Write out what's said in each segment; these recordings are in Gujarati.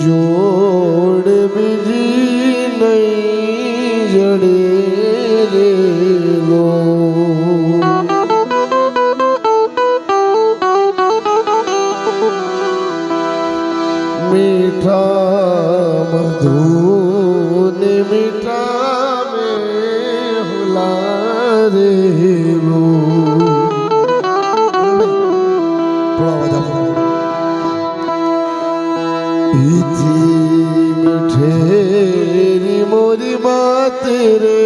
जोड़ बिजी नहीं जड़े रे लो मीठा मधुर मीठा ठेरी मोरी बात रे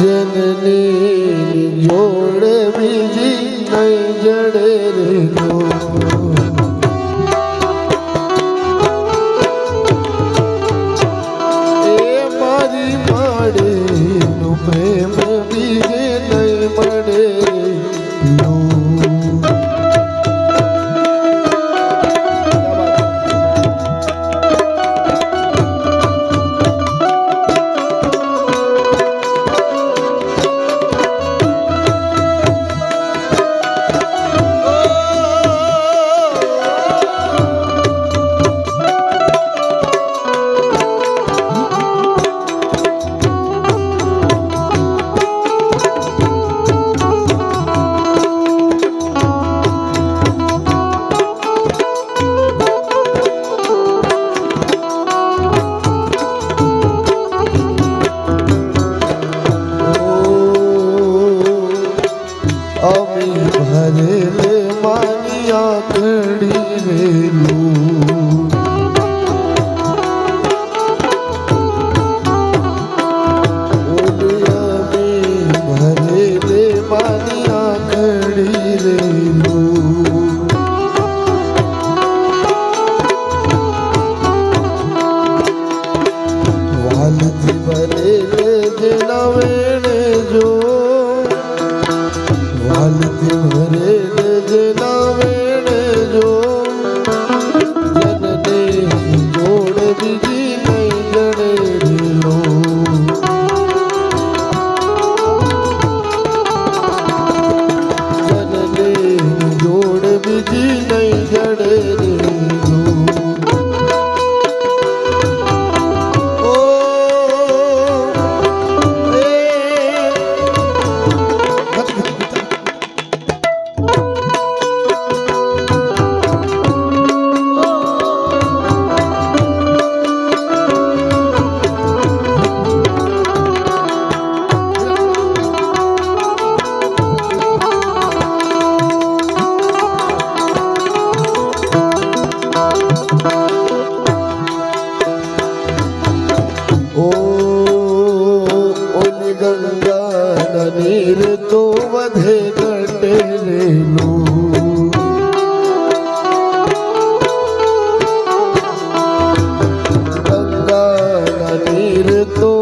जननी जोड़ बीजी नहीं जड़े रे प्रेम बीजे नहीं मरे नो પડી રહેલું વાલથી ભરેલે જો ગંગાના નીર તો વધે ઘટે રેલું ગંગાના નીર તો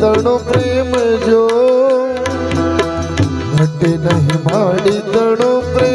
તણો પ્રેમ જો ઘટે નહીં માડી તણો પ્રેમ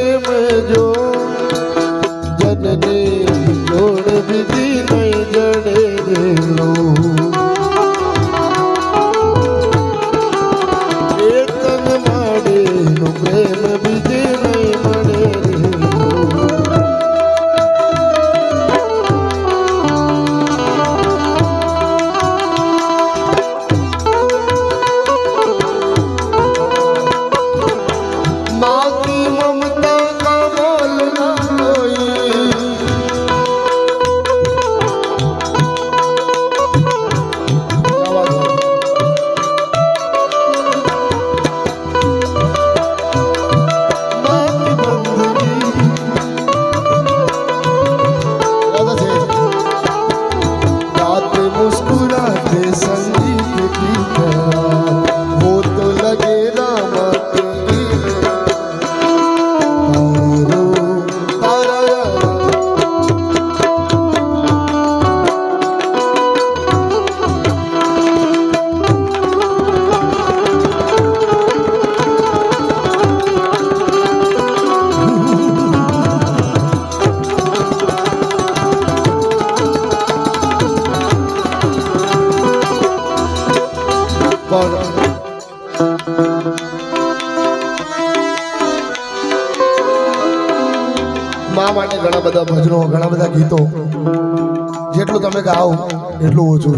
પણ મા માટે ઘણા બધા ભજનો ઘણા બધા ગીતો. જેટલું તમે ગાઓ એટલું ઓછું